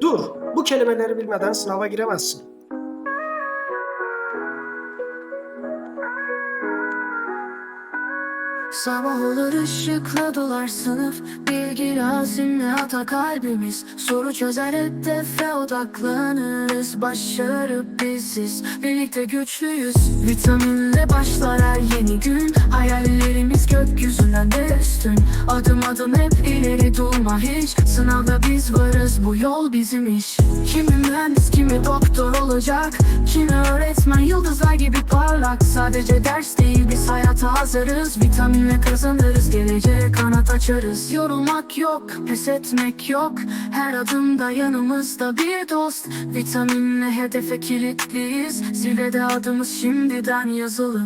Dur, bu kelimeleri bilmeden sınava giremezsin. Sabah olur ışıkla dolar sınıf. Bilgi azimle ata kalbimiz. Soru çözer hedefe odaklanırız. Başarı biziz. Birlikte güçlüyüz. Vitaminle başlar her yeni gün. Hayallerimiz gökyüzünden de üstün. Adım adım hep ileri durma hiç Sınavda biz varız bu yol bizim iş. Kimi mühendis kimi doktor olacak. Kimi öğretmen yıldızlar gibi parlak. Sadece ders değil biz hayata hazırız. Vitaminle kazanırız geleceğe kanat açarız. Yorulmak yok pes etmek yok. Her adımda yanımızda bir dost. Vitaminle hedefe kilitliyiz. Zirvede adımız şimdiden yazılı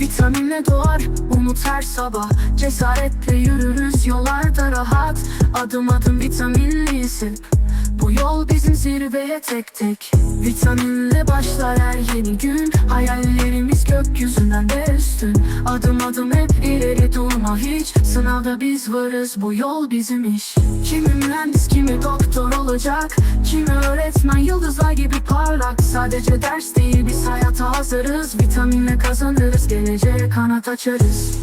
Vitaminle doğar umut her sabah. Cesaretle yürürüz yollarda rahat. Adım adım vitaminliyiz hep bu yol bizim zirveye tek tek. Vitaminle başlar her yeni gün. Hayallerimiz gökyüzünden de üstün. Adım adım hep ileri durma hiç. Sınavda biz varız bu yol bizim iş. Kimi mühendis kimi doktor olacak Öğretmen yıldızlar gibi parlak. Sadece ders değil biz hayata hazırız. Vitaminle kazanırız geleceğe kanat açarız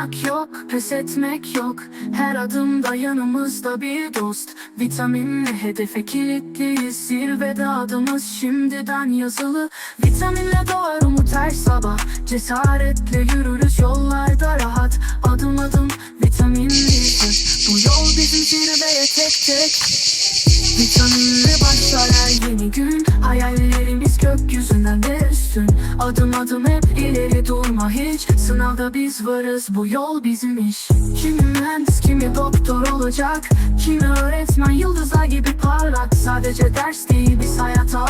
Yorulmak yok, pes etmek yok. Her adımda yanımızda bir dost. Vitaminle hedefe kilitliyiz Zirvede adımız şimdiden yazılı. Vitaminle doğar umut her sabah. Cesaretle yürürüz yollarda rahat. Adım adım vitaminliyiz Bu yol bizim zirveye tek tek. Vitaminle başlar her yeni gün. Hayallerimiz gökyüzünden de üstün Adım adım hep ileri durma hiç. Sınavda biz varız bu yol bizim iş. Kimi mühendis kimi doktor olacak. Kimi öğretmen yıldızlar gibi parlak. Sadece ders değil biz hayata